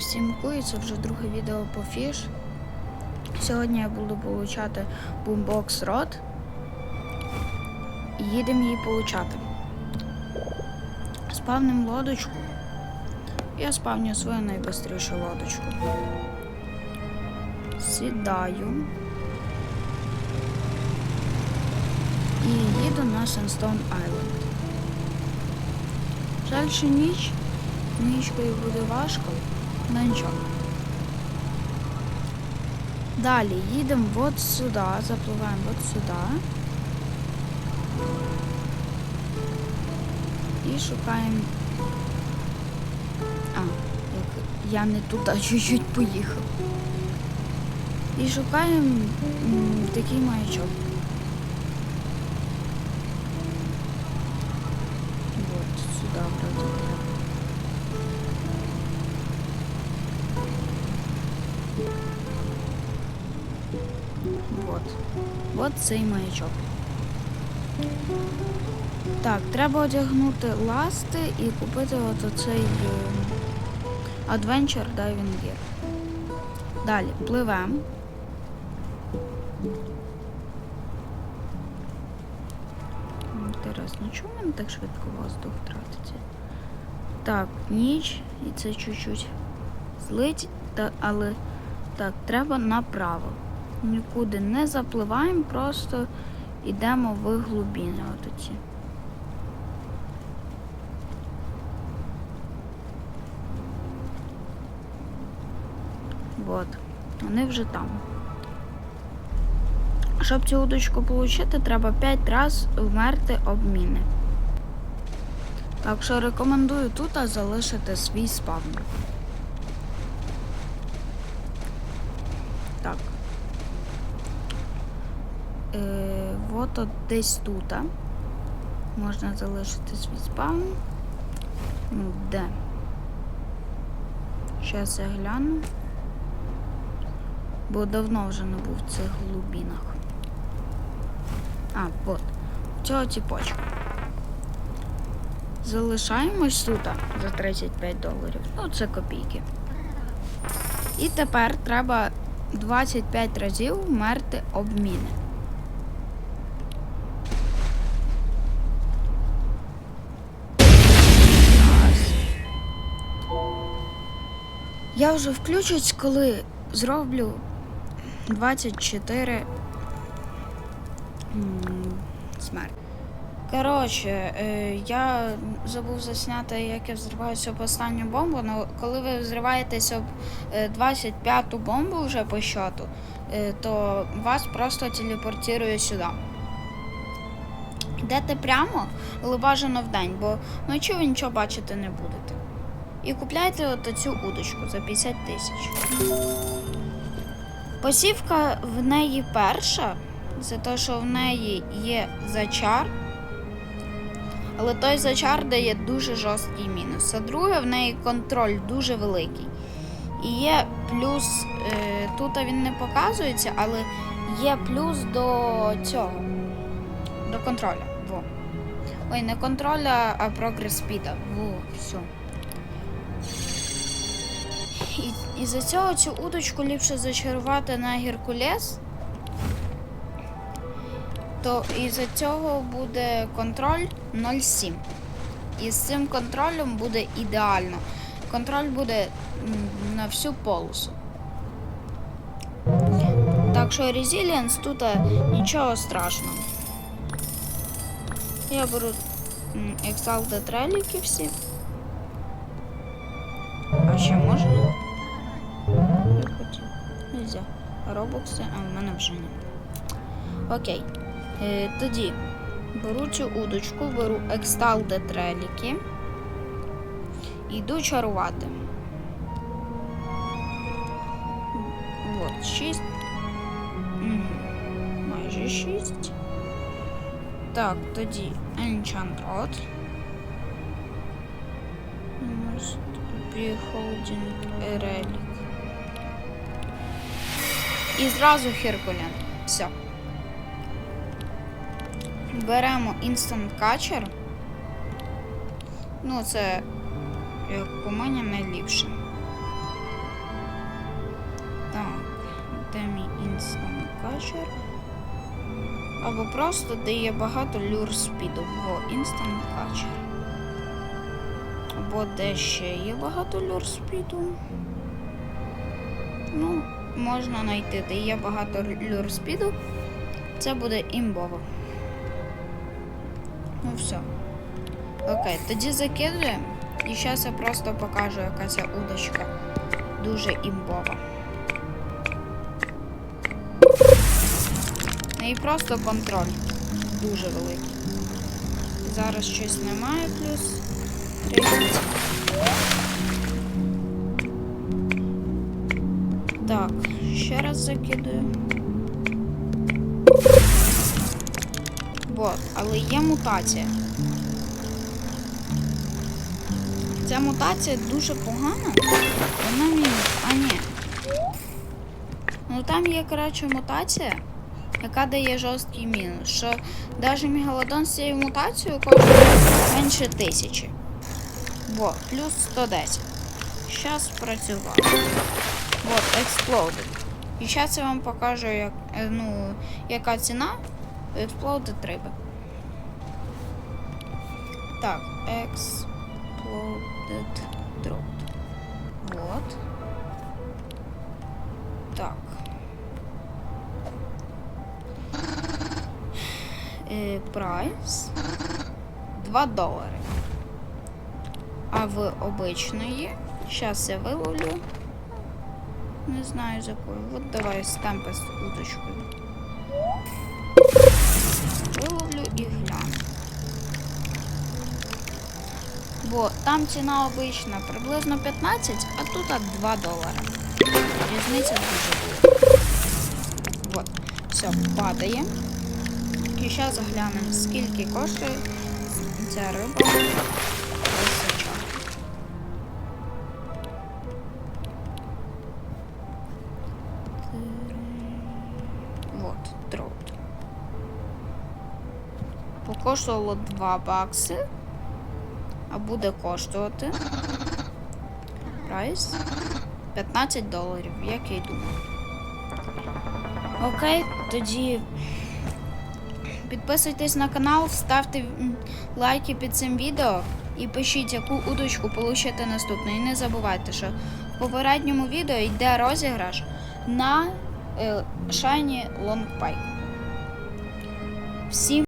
Всім куй, це вже друге відео по фіш. Сьогодні я буду получати бумбокс рот. Їдемо її получати. Спавним лодочку. Я спавню свою найбистрішу лодочку. Сідаю. І їду на Sandstone Island. Жаль, ніч. Нічкою буде важко, але нічого. Далі їдемо от сюди, запливаємо от сюди. І шукаємо. А, я не туди чуть-чуть поїхав. І шукаємо такий маячок. Вот. Вот цей маячок. Так, треба одягнути ласти і купити от оцей Adventure Diving Gear. Далі пливемо. Інтересно, чому в мене так швидко воздух тратиться? Так, ніч, і це чуть-чуть злить, але так, треба направо. Нікуди не запливаємо, просто йдемо в глибини отоці. Вот. Вони вже там. Щоб цю удочку отримати, треба 5 разів вмерти обміни. Так що рекомендую тут залишити свій спавн. Так. Е, от от десь тут. Можна залишити свій спавн. Ну, де? Зараз я гляну. Бо давно вже не був в цих глубинах. А, от. Цього тіпочка. Залишаємось тут за 35 доларів. Ну, це копійки. І тепер треба 25 разів вмерти обміни. Я вже включусь, коли зроблю 24 смерть. Коротше, е, я забув засняти, як я взриваюся об останню бомбу. але коли ви взриваєтесь об е, 25-ту бомбу вже по щоту, е, то вас просто телепортує сюди. Йдете прямо, але бажано вдень, бо вночі ви нічого бачити не будете. І купляйте от цю удочку за 50 тисяч. Посівка в неї перша, за те, що в неї є зачар. Але той зачар дає дуже жорсткий мінус. А друге, в неї контроль дуже великий. І є плюс, е, тут він не показується, але є плюс до цього. До контроля. Во. Ой, не контроля, а прогрес спіда. Во, все. І, і за цього цю удочку ліпше зачарувати на Геркулес. То із-за цього буде контроль 0,7. І з цим контролем буде ідеально. Контроль буде на всю полосу. Так що Resilience тут е, нічого страшного. Я беру Exalted реліки всі. А ще можна? Я хотів. Нельзя. Робокси, а в мене вже не. Окей. Е, тоді беру цю удочку, беру Extalted реліки. Йду чарувати. От, 6. Угу. Майже 6. Так, тоді Enchant Rod. Beholding релік. І зразу Херкулян. Все. Беремо Instant Catcher. Ну, це, як по мене найліпше. Так, де мій Instant Catcher? Або просто де є багато люр спіду, бо Instant Catcher. Або де ще є багато люр спіду. Ну, можна знайти, де є багато люр спіду. Це буде імбово. Ну все. Окей, тоді закидуємо. І зараз я просто покажу, яка ця удочка дуже імбова. І просто контроль дуже великий. Зараз щось немає, плюс 30. Так, ще раз закидую. Вот, але є мутація. Ця мутація дуже погана. Вона мінус. А ні. Ну там є, коротше, мутація, яка дає жорсткий мінус. Що навіть мегалодон з цією мутацією коштує менше тисячі. Во, плюс 110. Щас працював. Вот, Exploded. І зараз я вам покажу, як, е, ну, яка ціна Exploded риби. Так, Exploded Drop. Вот. Так. Е, Прайс 2 долари. А в обичної, зараз я виловлю. Не знаю з якою. От давай з темпи з удочкою. Виловлю і гляну. Бо там ціна обична приблизно 15, а тут 2 долари. Різниця дуже велика. Вот. Все, падає. І зараз глянемо, скільки коштує ця риба Покоштувало 2 бакси. А буде коштувати. Прайс 15 доларів, як я й думав. Окей, тоді підписуйтесь на канал, ставте лайки під цим відео і пишіть, яку удочку получите наступну. І не забувайте, що в попередньому відео йде розіграш на е, Shiny Long Pike. Всім